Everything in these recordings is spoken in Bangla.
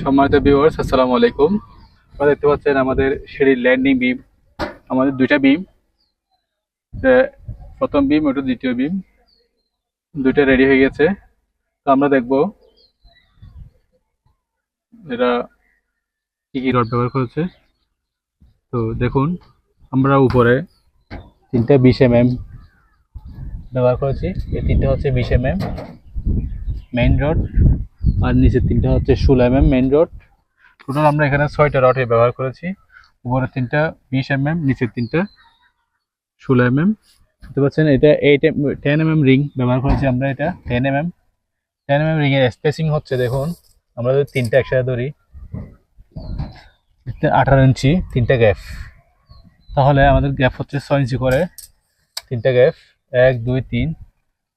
সম্মানিত ভিউয়ার্স আসসালামু আলাইকুম। আপনারা দেখতে পাচ্ছেন আমাদের সিঁড়ির ল্যান্ডিং বিম আমাদের দুইটা বিম প্রথম বিম ওটা দ্বিতীয় বিম দুইটা রেডি হয়ে গেছে। তো আমরা দেখব এরা কি কি রড ব্যবহার করেছে। তো দেখুন, আমরা উপরে তিনটা বিশ এম এম ব্যবহার করেছি। এই তিনটা হচ্ছে বিশ এম এম মেইন রড আর নিচের তিনটা হচ্ছে ষোলো M M main rod total আমরা এখানে ছয়টা রড ব্যবহার করেছি। উপরে তিনটা, বিশ এম এম নিচের তিনটা, ষোলো এম এম বুঝতে পারছেন এটা eight M ten M M ring ব্যবহার করেছি আমরা এটা ten M M ten M M ring এর স্পেসিং হচ্ছে, দেখুন, আমরা যদি তিনটা একসাথে ধরি আঠারো ইঞ্চি, তিনটা গ্যাপ তাহলে আমাদের গ্যাপ হচ্ছে ছয় ইঞ্চি করে, তিনটা গ্যাপ এক, দুই, তিন,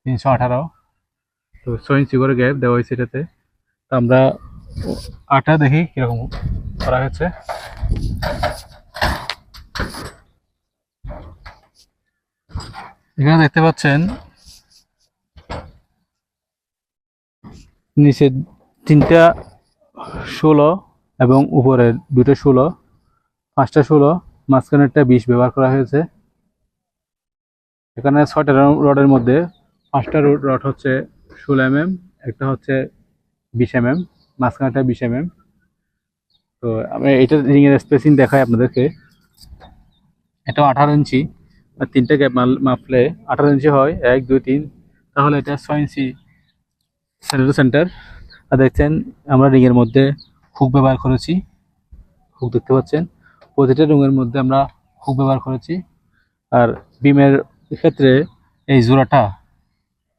তিনশো আঠারো। তো ছয় ইঞ্চি করে গ্যাপ দেওয়া হয়েছে এটাতে। আমরা আটা দেখি কীরকম করা হয়েছে এখানে দেখতে পাচ্ছেন নিচে তিনটা ষোলো এবং উপরে দুটো ষোলো, পাঁচটা ষোলো, মাঝখানেরটা বিশ ব্যবহার করা হয়েছে। এখানে ছয়টা রডের মধ্যে পাঁচটা রড হচ্ছে ষোলো এম এম একটা হচ্ছে বিশ এম এম মাঝখানেটা বিশ এম এম তো আমি এটা রিংয়ের স্পেসিং দেখাই আপনাদেরকে। এটা আঠারো ইঞ্চি, আর তিনটে গ্যাপ মাপলে আঠারো ইঞ্চি হয়, এক, দুই, তিন। তাহলে এটা ছয় ইঞ্চি সেন্টার সেন্টার আর দেখছেন, আমরা রিংয়ের মধ্যে হুক ব্যবহার করেছি। হুক দেখতে পাচ্ছেন। প্রতিটা রুমের মধ্যে আমরা হুক ব্যবহার করেছি। আর বিমের ক্ষেত্রে এই জোড়াটা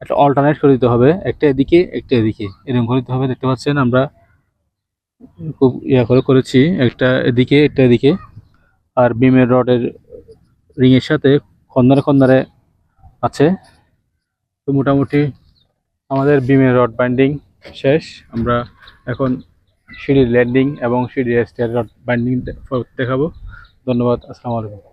একটা অল্টারনেট করে দিতে হবে। একটা এদিকে একটা এদিকে। এরকম করে দিতে হবে। দেখতে পাচ্ছেন আমরা খুব ইয়া করে করেছি। একটা এদিকে একটা এদিকে। আর বিমের রডের রিংয়ের সাথে খন্দারে খন্দারে আছে। তো মোটামুটি আমাদের বিমের রড বাইন্ডিং শেষ। আমরা এখন সিঁড়ির ল্যান্ডিং এবং সিঁড়ির স্টেয়ার রড বাইন্ডিং দেখাবো। ধন্যবাদ। আসসালামু আলাইকুম।